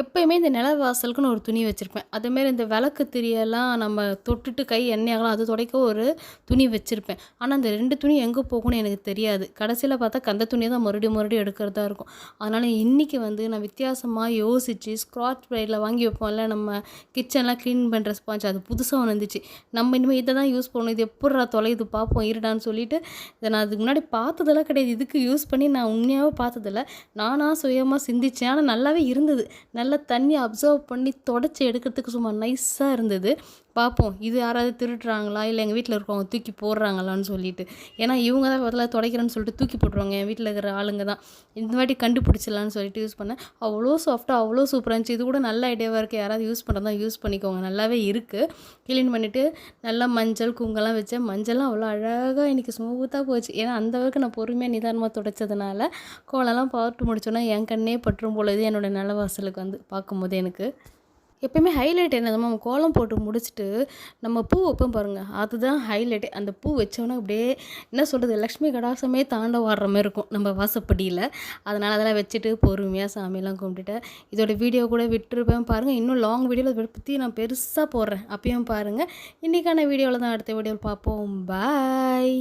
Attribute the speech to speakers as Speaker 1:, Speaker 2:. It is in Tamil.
Speaker 1: எப்பயுமே இந்த நில வாசலுக்குன்னு ஒரு துணி வச்சுருப்பேன். அதேமாரி இந்த விளக்கு திரியெல்லாம் நம்ம தொட்டுட்டு கை எண்ணெயாகலாம் அது துடைக்க ஒரு துணி வச்சுருப்பேன். ஆனால் அந்த ரெண்டு துணி எங்கே போகணும்னு எனக்கு தெரியாது. கடைசியில் பார்த்தா கந்த துணியை தான் மறுபடியும் மறுபடியும் எடுக்கிறதா இருக்கும். அதனால் இன்றைக்கி வந்து நான் வித்தியாசமாக யோசித்து ஸ்க்ராட்ச் ப்ரைடில் வாங்கி வைப்போம்ல நம்ம கிச்சன்லாம் க்ளீன் பண்ணுற ஸ்பாஞ்ச் அது புதுசாக ஒன்று வந்துச்சு. நம்ம இனிமேல் இதை தான் யூஸ் பண்ணணும். இது எப்பட்றா தொலையுது பார்ப்போம் இருடான்னு சொல்லிட்டு இதை நான் அதுக்கு முன்னாடி பார்த்ததெல்லாம் கிடையாது. இதுக்கு யூஸ் பண்ணி நான் உண்மையாகவே பார்த்ததில்ல. நானாக சுயமாக சிந்திச்சேன். ஆனால் நல்லாவே இருந்தது. நல்லா தண்ணி அப்சர்வ் பண்ணி தொடச்சி எடுக்கிறதுக்கு சும்மா நைஸாக இருந்தது. பார்ப்போம் இது யாராவது திருடுறாங்களா? இல்லை எங்கள் வீட்டில் இருக்கவங்க தூக்கி போடுறாங்களான்னு சொல்லிட்டு. ஏன்னா இவங்க தான் பதிலாக துடைக்கிறேன்னு சொல்லிட்டு தூக்கி போட்டுருவாங்க. என் வீட்டில் இருக்கிற ஆளுங்க தான். இந்த வாட்டி கண்டுபிடிச்சிடலான்னு சொல்லிட்டு யூஸ் பண்ணேன். அவ்வளோ சாஃப்ட்டாக அவ்வளோ சூப்பராக இருந்துச்சு. இது கூட நல்ல ஐடியாவாக இருக்குது யாராவது யூஸ் பண்ணுறதா யூஸ் பண்ணிக்கோங்க. நல்லாவே இருக்குது க்ளீன் பண்ணிவிட்டு நல்லா மஞ்சள் குங்கெல்லாம் வச்சேன். மஞ்சள்லாம் அவ்வளோ அழகாக இன்றைக்கி ஸ்மூத்தாக போச்சு. ஏன்னா அந்த அளவுக்கு நான் பொறுமையாக நிதானமாக துடைச்சதுனால கோலம்லாம் பார்த்து முடிச்சோன்னா என் கண்ணே பற்றும் பொழுது இது என்னோடய நிலவாசலுக்கு வந்து பார்க்கும்போது எனக்கு எப்பயுமே ஹைலைட் என்னது நம்ம கோலம் போட்டு முடிச்சுட்டு நம்ம பூ வைப்போம் பாருங்கள் அதுதான் ஹைலைட்டே அந்த பூ வச்சோன்னே அப்படியே என்ன சொல்கிறது லக்ஷ்மி கடாசமே தாண்ட வாடுற மாதிரி இருக்கும் நம்ம வாசப்படியில். அதனால் அதெல்லாம் வச்சுட்டு பொறுமையாக சாமியெல்லாம் கும்பிட்டுட்டு இதோட வீடியோ கூட விட்டுருப்பேன் பாருங்கள் இன்னும் லாங் வீடியோவில் அதை பற்றி நான் பெருசாக போடுறேன். அப்பயும் பாருங்கள் இன்றைக்கான வீடியோவில் தான் அடுத்த வீடியோவில் பார்ப்போம். பாய்